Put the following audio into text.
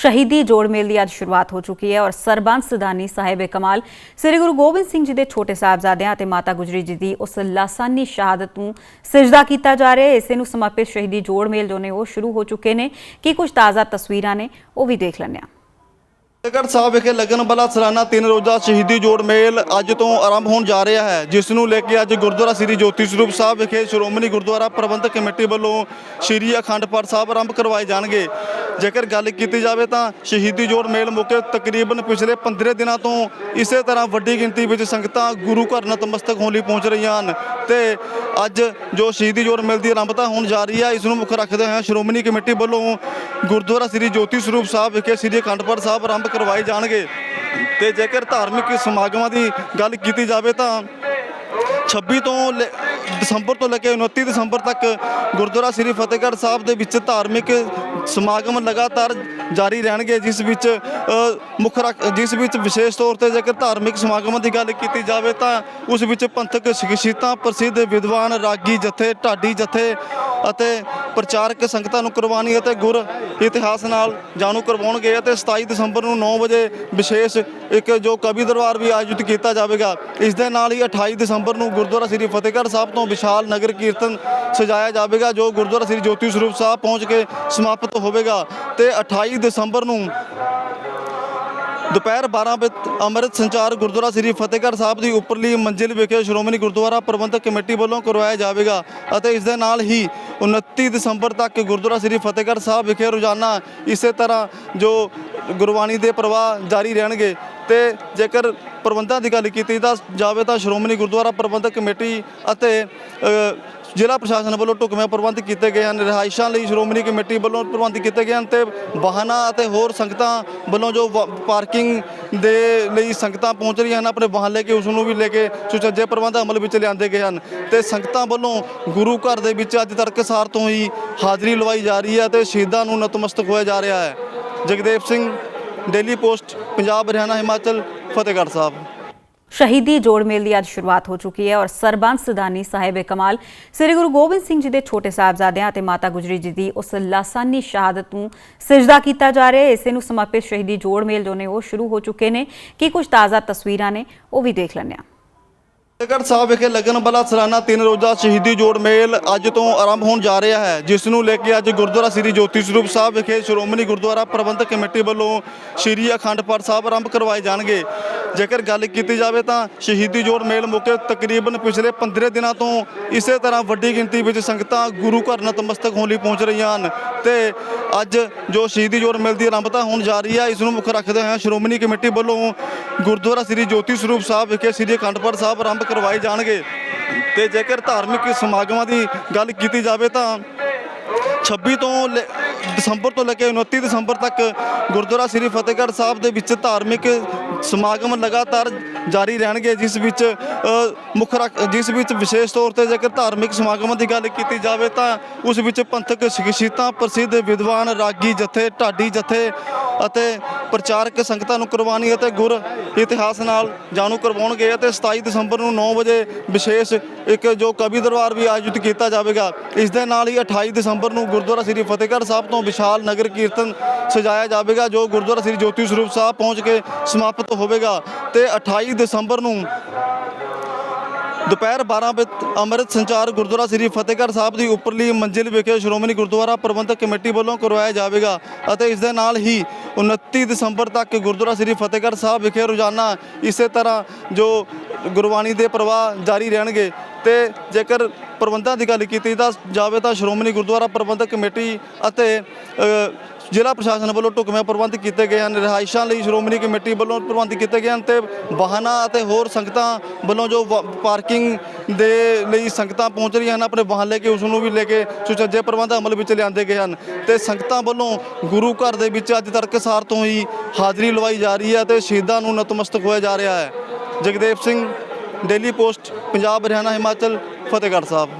ਸ਼ਹੀਦੀ ਜੋੜ ਮੇਲ ਦੀ ਅੱਜ ਸ਼ੁਰੂਆਤ ਹੋ ਚੁੱਕੀ ਹੈ ਔਰ ਸਰਬੰਸ ਸਦਾਨੀ ਸਾਹਿਬ ਕਮਾਲ। ਸ੍ਰੀ ਗੁਰੂ ਗੋਬਿੰਦ ਸਿੰਘ ਜੀ ਦੇ ਛੋਟੇ ਸਾਹਿਬਜ਼ਾਦਿਆਂ ਅਤੇ ਮਾਤਾ ਗੁਜਰੀ ਜੀ ਦੀ ਉਸ ਲਾਸਾਨੀ ਸ਼ਹਾਦਤ ਨੂੰ ਸਿਜਦਾ ਕੀਤਾ ਜਾ ਰਿਹਾ ਹੈ। ਇਸੇ ਨੂੰ ਸਮਰਪਿਤ ਸ਼ਹੀਦੀ ਜੋੜ ਮੇਲ ਜੋ ਨੇ ਉਹ ਸ਼ੁਰੂ ਹੋ ਚੁੱਕੇ ਨੇ। ਕੀ ਕੁਝ ਤਾਜ਼ਾ ਤਸਵੀਰਾਂ ਨੇ ਉਹ ਵੀ ਦੇਖ ਲੈਂਦੇ ਹਾਂ। ਫਤਿਹਗੜ੍ਹ ਸਾਹਿਬ ਵਿਖੇ ਲੱਗਣ ਵਾਲਾ ਸਾਲਾਨਾ ਤਿੰਨ ਰੋਜ਼ਾ ਸ਼ਹੀਦੀ ਜੋੜ ਮੇਲ ਅੱਜ ਤੋਂ ਆਰੰਭ ਹੋਣ ਜਾ ਰਿਹਾ ਹੈ, ਜਿਸ ਨੂੰ ਲੈ ਕੇ ਅੱਜ ਗੁਰਦੁਆਰਾ ਸ੍ਰੀ ਜੋਤੀ ਸਰੂਪ ਸਾਹਿਬ ਵਿਖੇ ਸ਼੍ਰੋਮਣੀ ਗੁਰਦੁਆਰਾ ਪ੍ਰਬੰਧਕ ਕਮੇਟੀ ਵੱਲੋਂ ਸ੍ਰੀ ਅਖੰਡ ਪਾਠ ਸਾਹਿਬ ਆਰੰਭ ਕਰਵਾਏ ਜਾਣਗੇ। ਜੇਕਰ ਗੱਲ ਕੀਤੀ ਜਾਵੇ ਤਾਂ ਸ਼ਹੀਦੀ ਜੋੜ ਮੇਲ ਮੌਕੇ ਤਕਰੀਬਨ ਪਿਛਲੇ 15 ਦਿਨਾਂ ਤੋਂ ਇਸੇ ਤਰ੍ਹਾਂ ਵੱਡੀ ਗਿਣਤੀ ਵਿੱਚ ਸੰਗਤਾਂ ਗੁਰੂ ਘਰ ਨਤਮਸਤਕ ਹੋਣ ਲਈ ਪਹੁੰਚ ਰਹੀਆਂ ਹਨ ਤੇ ਅੱਜ ਜੋ ਸ਼ਹੀਦੀ ਜੋੜ ਮੇਲ ਦੀ ਆਰੰਭਤਾ ਹੋਣ ਜਾ ਰਹੀ ਹੈ, ਇਸ ਨੂੰ ਮੁੱਖ ਰੱਖਦੇ ਹੋਏ ਸ਼੍ਰੋਮਣੀ ਕਮੇਟੀ ਵੱਲੋਂ ਗੁਰਦੁਆਰਾ ਸ੍ਰੀ ਜੋਤੀ ਸਰੂਪ ਸਾਹਿਬ ਵਿਖੇ ਸ੍ਰੀ ਅਖੰਡਪੁਰ ਸਾਹਿਬ ਆਰੰਭ ਕਰਵਾਏ ਜਾਣਗੇ। ਤੇ ਜੇਕਰ ਧਾਰਮਿਕ ਸਮਾਗਮਾਂ ਦੀ ਗੱਲ ਕੀਤੀ ਜਾਵੇ ਤਾਂ 26 ਤੋਂ ਲੈ- ਦਸੰਬਰ ਤੋਂ ਲੈ ਕੇ 29 ਦਸੰਬਰ ਤੱਕ ਗੁਰਦੁਆਰਾ ਸ੍ਰੀ ਫਤਿਹਗੜ੍ਹ ਸਾਹਿਬ ਦੇ ਵਿੱਚ ਧਾਰਮਿਕ ਸਮਾਗਮ ਲਗਾਤਾਰ ਜਾਰੀ ਰਹਿਣਗੇ, ਜਿਸ ਵਿੱਚ ਮੁੱਖ ਰੱਖ- ਜਿਸ ਵਿੱਚ ਵਿਸ਼ੇਸ਼ ਤੌਰ ਤੇ ਜੇਕਰ ਧਾਰਮਿਕ ਸਮਾਗਮਾਂ ਦੀ ਗੱਲ ਕੀਤੀ ਜਾਵੇ ਤਾਂ ਉਸ ਵਿੱਚ ਪੰਥਕ ਸ਼ਖਸੀਅਤਾਂ, ਪ੍ਰਸਿੱਧ ਵਿਦਵਾਨ ਰਾਗੀ ਜਥੇ, ਢਾਡੀ ਜਥੇ ਅਤੇ ਪ੍ਰਚਾਰਕ ਸੰਗਤਾਂ ਨੂੰ ਕੁਰਬਾਨੀ ਅਤੇ ਗੁਰ ਇਤਿਹਾਸ ਨਾਲ ਜਾਣੂ ਕਰਵਾਉਣਗੇ ਅਤੇ 27 ਦਸੰਬਰ ਨੂੰ 9 ਵਜੇ ਵਿਸ਼ੇਸ਼ ਇੱਕ ਜੋ ਕਵੀ ਦਰਬਾਰ ਵੀ ਆਯੋਜਿਤ ਕੀਤਾ ਜਾਵੇਗਾ, ਇਸ ਦੇ ਨਾਲ ਹੀ 28 ਦਸੰਬਰ ਨੂੰ ਗੁਰਦੁਆਰਾ ਸ੍ਰੀ ਫਤਿਹਗੜ੍ਹ ਸਾਹਿਬ ਤੋਂ ਵਿਸ਼ਾਲ ਨਗਰ ਕੀਰਤਨ ਸਜਾਇਆ ਜਾਵੇਗਾ, ਜੋ ਗੁਰਦੁਆਰਾ ਸ੍ਰੀ ਜੋਤੀ ਸਰੂਪ ਸਾਹਿਬ ਪਹੁੰਚ ਕੇ ਸਮਾਪਤ ਹੋਵੇਗਾ ਤੇ 28 ਦਸੰਬਰ ਨੂੰ ਦੁਪਹਿਰ 12 ਵਜੇ ਅੰਮ੍ਰਿਤ ਸੰਚਾਰ ਗੁਰਦੁਆਰਾ ਸ੍ਰੀ ਫਤਿਹਗੜ੍ਹ ਸਾਹਿਬ ਦੀ ਉੱਪਰਲੀ ਮੰਜ਼ਿਲ ਵਿਖੇ ਸ਼੍ਰੋਮਣੀ ਗੁਰਦੁਆਰਾ ਪ੍ਰਬੰਧਕ ਕਮੇਟੀ ਵੱਲੋਂ ਕਰਵਾਇਆ ਜਾਵੇਗਾ ਅਤੇ ਇਸ ਦੇ ਨਾਲ ਹੀ 29 ਦਸੰਬਰ ਤੱਕ ਗੁਰਦੁਆਰਾ ਸ੍ਰੀ ਫਤਿਹਗੜ੍ਹ ਸਾਹਿਬ ਵਿਖੇ ਰੋਜ਼ਾਨਾ ਇਸੇ ਤਰ੍ਹਾਂ ਜੋ ਗੁਰਬਾਣੀ ਦੇ ਪ੍ਰਵਾਹ ਜਾਰੀ ਰਹਿਣਗੇ ਤੇ ਜੇਕਰ ਪ੍ਰਬੰਧਾਂ ਦੀ ਗੱਲ ਕੀਤੀ ਤਾਂ ਜਾਵੇ ਤਾਂ ਸ਼੍ਰੋਮਣੀ ਗੁਰਦੁਆਰਾ ਪ੍ਰਬੰਧਕ ਕਮੇਟੀ ਅਤੇ ਜ਼ਿਲ੍ਹਾ ਪ੍ਰਸ਼ਾਸਨ ਵੱਲੋਂ ਢੁਕਵੇਂ ਪ੍ਰਬੰਧ ਕੀਤੇ ਗਏ ਹਨ। ਰਿਹਾਇਸ਼ਾਂ ਲਈ ਸ਼੍ਰੋਮਣੀ ਕਮੇਟੀ ਵੱਲੋਂ ਪ੍ਰਬੰਧ ਕੀਤੇ ਗਏ ਹਨ ਤੇ ਵਾਹਨਾਂ ਅਤੇ ਹੋਰ ਸੰਗਤਾਂ ਵੱਲੋਂ ਜੋ ਵਾ- ਪਾਰਕਿੰਗ ਦੇ ਲਈ ਸੰਗਤਾਂ ਪਹੁੰਚ ਰਹੀਆਂ ਹਨ, ਆਪਣੇ ਵਾਹਨ ਲੈ ਕੇ ਉਸ ਨੂੰ ਵੀ ਲੈ ਕੇ ਸੁਚੱਜੇ ਪ੍ਰਬੰਧ ਅਮਲ ਵਿੱਚ ਲਿਆਂਦੇ ਗਏ ਹਨ। ਤੇ ਸੰਗਤਾਂ ਵੱਲੋਂ ਗੁਰੂ ਘਰ ਦੇ ਵਿੱਚ ਅੱਜ ਤੜਕਸਾਰ ਤੋਂ ਹੀ ਹਾਜ਼ਰੀ ਲਵਾਈ ਜਾ ਰਹੀ ਹੈ ਤੇ ਸ਼ਹੀਦਾਂ ਨੂੰ ਨਤਮਸਤਕ ਹੋਇਆ ਜਾ ਰਿਹਾ ਹੈ। Jagdev Singh daily post, Punjab, Haryana, Himachal, Fatehgarh Sahib. ਸ਼ਹੀਦੀ ਜੋੜ ਮੇਲ ਦੀ ਅੱਜ ਸ਼ੁਰੂਆਤ ਹੋ ਚੁੱਕੀ ਹੈ ਔਰ ਸਰਬੰਸ ਸਦਾਨੀ ਸਾਹਿਬ ਕਮਾਲ। ਸ੍ਰੀ ਗੁਰੂ ਗੋਬਿੰਦ ਸਿੰਘ ਜੀ ਦੇ ਛੋਟੇ ਸਾਹਿਬਜ਼ਾਦਿਆਂ ਅਤੇ ਮਾਤਾ ਗੁਜਰੀ ਜੀ ਦੀ ਉਸ ਲਾਸਾਨੀ ਸ਼ਹਾਦਤ ਨੂੰ ਸਿਜਦਾ ਕੀਤਾ ਜਾ ਰਿਹਾ ਹੈ। ਇਸੇ ਨੂੰ ਸਮਰਪਿਤ ਸ਼ਹੀਦੀ ਜੋੜ ਮੇਲ ਜੋ ਨੇ ਉਹ ਸ਼ੁਰੂ ਹੋ ਚੁੱਕੇ ਨੇ। ਕੀ ਕੁਝ ਤਾਜ਼ਾ ਤਸਵੀਰਾਂ ਨੇ, ਉਹ ਵੀ ਦੇਖ ਲੈਂਦੇ ਹਾਂ। ਫਤਿਹਗੜ੍ਹ ਸਾਹਿਬ ਵਿਖੇ ਲੱਗਣ ਵਾਲਾ ਸਾਲਾਨਾ ਤਿੰਨ ਰੋਜ਼ਾ ਸ਼ਹੀਦੀ ਜੋੜ ਮੇਲ ਅੱਜ ਤੋਂ ਆਰੰਭ ਹੋਣ ਜਾ ਰਿਹਾ ਹੈ, ਜਿਸ ਨੂੰ ਲੈ ਕੇ ਅੱਜ ਗੁਰਦੁਆਰਾ ਸ੍ਰੀ ਜੋਤੀ ਸਰੂਪ ਸਾਹਿਬ ਵਿਖੇ ਸ਼੍ਰੋਮਣੀ ਗੁਰਦੁਆਰਾ ਪ੍ਰਬੰਧਕ ਕਮੇਟੀ ਵੱਲੋਂ ਸ੍ਰੀ ਅਖੰਡ ਪਾਠ ਸਾਹਿਬ ਆਰੰਭ ਕਰਵਾਏ ਜਾਣਗੇ। ਜੇਕਰ ਗੱਲ ਕੀਤੀ ਜਾਵੇ ਤਾਂ ਸ਼ਹੀਦੀ ਜੋੜ ਮੇਲ ਮੌਕੇ ਤਕਰੀਬਨ ਪਿਛਲੇ 15 ਦਿਨਾਂ ਤੋਂ ਇਸੇ ਤਰ੍ਹਾਂ ਵੱਡੀ ਗਿਣਤੀ ਵਿੱਚ ਸੰਗਤਾਂ ਗੁਰੂ ਘਰ ਨਤਮਸਤਕ ਹੋਣ ਲਈ ਪਹੁੰਚ ਰਹੀਆਂ ਹਨ ਤੇ ਅੱਜ ਜੋ ਸ਼ਹੀਦੀ ਜੋੜ ਮੇਲ ਦੀ ਆਰੰਭਤਾ ਹੋਣ ਜਾ ਰਹੀ ਹੈ, ਇਸ ਨੂੰ ਮੁੱਖ ਰੱਖਦੇ ਹੋਏ ਸ਼੍ਰੋਮਣੀ ਕਮੇਟੀ ਵੱਲੋਂ ਗੁਰਦੁਆਰਾ ਸ੍ਰੀ ਜੋਤੀ ਸਰੂਪ ਸਾਹਿਬ ਵਿਖੇ ਸ੍ਰੀ ਅਖੰਡਪੁਰ ਸਾਹਿਬ ਆਰੰਭ ਕਰਵਾਏ ਜਾਣਗੇ। ਤੇ ਜੇਕਰ ਧਾਰਮਿਕ ਸਮਾਗਮਾਂ ਦੀ ਗੱਲ ਕੀਤੀ ਜਾਵੇ ਤਾਂ 26 ਤੋਂ ਲੈ- ਦਸੰਬਰ ਤੋਂ ਲੈ ਕੇ 29 ਦਸੰਬਰ ਤੱਕ ਗੁਰਦੁਆਰਾ ਸ੍ਰੀ ਫਤਿਹਗੜ੍ਹ ਸਾਹਿਬ ਦੇ ਵਿੱਚ ਧਾਰਮਿਕ ਸਮਾਗਮ ਲਗਾਤਾਰ ਜਾਰੀ ਰਹਿਣਗੇ, ਜਿਸ ਵਿੱਚ ਮੁੱਖ ਰੱਖ- ਜਿਸ ਵਿੱਚ ਵਿਸ਼ੇਸ਼ ਤੌਰ ਤੇ ਜੇਕਰ ਧਾਰਮਿਕ ਸਮਾਗਮਾਂ ਦੀ ਗੱਲ ਕੀਤੀ ਜਾਵੇ ਤਾਂ ਉਸ ਵਿੱਚ ਪੰਥਕ ਸ਼ਖਸੀਅਤਾਂ ਪ੍ਰਸਿੱਧ ਵਿਦਵਾਨ ਰਾਗੀ ਜਥੇ, ਢਾਡੀ ਜਥੇ ਅਤੇ ਪ੍ਰਚਾਰਕ ਸੰਗਤਾਂ ਨੂੰ ਕੁਰਬਾਨੀ ਅਤੇ ਗੁਰ ਇਤਿਹਾਸ ਨਾਲ ਜਾਣੂ ਕਰਵਾਉਣਗੇ ਅਤੇ 27 ਦਸੰਬਰ ਨੂੰ 9 ਵਜੇ ਵਿਸ਼ੇਸ਼ ਇੱਕ ਜੋ ਕਵੀ ਦਰਬਾਰ ਵੀ ਆਯੋਜਿਤ ਕੀਤਾ ਜਾਵੇਗਾ, ਇਸ ਦੇ ਨਾਲ ਹੀ 28 ਦਸੰਬਰ ਨੂੰ ਗੁਰਦੁਆਰਾ ਸ੍ਰੀ ਫਤਿਹਗੜ੍ਹ ਸਾਹਿਬ ਤੋਂ ਵਿਸ਼ਾਲ ਨਗਰ ਕੀਰਤਨ ਸਜਾਇਆ ਜਾਵੇਗਾ, ਜੋ ਗੁਰਦੁਆਰਾ ਸ੍ਰੀ ਜੋਤੀ ਸਰੂਪ ਸਾਹਿਬ ਪਹੁੰਚ ਕੇ ਸਮਾਪਤ ਹੋਵੇਗਾ ਤੇ 28 ਦਸੰਬਰ ਨੂੰ ਦੁਪਹਿਰ 12 ਵਜੇ ਅੰਮ੍ਰਿਤ ਸੰਚਾਰ ਗੁਰਦੁਆਰਾ ਸ੍ਰੀ ਫਤਿਹਗੜ੍ਹ ਸਾਹਿਬ ਦੀ ਉੱਪਰਲੀ ਮੰਜ਼ਿਲ ਵਿਖੇ ਸ਼੍ਰੋਮਣੀ ਗੁਰਦੁਆਰਾ ਪ੍ਰਬੰਧਕ ਕਮੇਟੀ ਵੱਲੋਂ ਕਰਵਾਇਆ ਜਾਵੇਗਾ ਅਤੇ ਇਸ ਦੇ ਨਾਲ ਹੀ 29 ਦਸੰਬਰ ਤੱਕ ਗੁਰਦੁਆਰਾ ਸ੍ਰੀ ਫਤਿਹਗੜ੍ਹ ਸਾਹਿਬ ਵਿਖੇ ਰੋਜ਼ਾਨਾ ਇਸੇ ਤਰ੍ਹਾਂ ਜੋ ਗੁਰਬਾਣੀ ਦੇ ਪ੍ਰਵਾਹ ਜਾਰੀ ਰਹਿਣਗੇ ਤੇ ਜੇਕਰ ਪ੍ਰਬੰਧਾਂ ਦੀ ਗੱਲ ਕੀਤੀ ਤਾਂ ਜਾਵੇ ਤਾਂ ਸ਼੍ਰੋਮਣੀ ਗੁਰਦੁਆਰਾ ਪ੍ਰਬੰਧਕ ਕਮੇਟੀ ਅਤੇ ਜ਼ਿਲ੍ਹਾ ਪ੍ਰਸ਼ਾਸਨ ਵੱਲੋਂ ਢੁਕਵੇਂ ਪ੍ਰਬੰਧ ਕੀਤੇ ਗਏ ਹਨ। ਰਿਹਾਇਸ਼ਾਂ ਲਈ ਸ਼੍ਰੋਮਣੀ ਕਮੇਟੀ ਵੱਲੋਂ ਪ੍ਰਬੰਧ ਕੀਤੇ ਗਏ ਹਨ ਤੇ ਵਾਹਨਾਂ ਅਤੇ ਹੋਰ ਸੰਗਤਾਂ ਵੱਲੋਂ ਜੋ ਵਾ- ਪਾਰਕਿੰਗ ਦੇ ਲਈ ਸੰਗਤਾਂ ਪਹੁੰਚ ਰਹੀਆਂ ਹਨ, ਆਪਣੇ ਵਾਹਨ ਲੈ ਕੇ ਉਸ ਨੂੰ ਵੀ ਲੈ ਕੇ ਸੁਚੱਜੇ ਪ੍ਰਬੰਧ ਅਮਲ ਵਿੱਚ ਲਿਆਂਦੇ ਗਏ ਹਨ ਤੇ ਸੰਗਤਾਂ ਵੱਲੋਂ ਗੁਰੂ ਘਰ ਦੇ ਵਿੱਚ ਅੱਜ ਤੜਕਸਾਰ ਤੋਂ ਹੀ ਹਾਜ਼ਰੀ ਲਵਾਈ ਜਾ ਰਹੀ ਹੈ ਤੇ ਸ਼ਹੀਦਾਂ ਨੂੰ ਨਤਮਸਤਕ ਹੋਇਆ ਜਾ ਰਿਹਾ ਹੈ। Jagdev Singh, daily post, Punjab, Haryana, Himachal, Fatehgarh Sahib.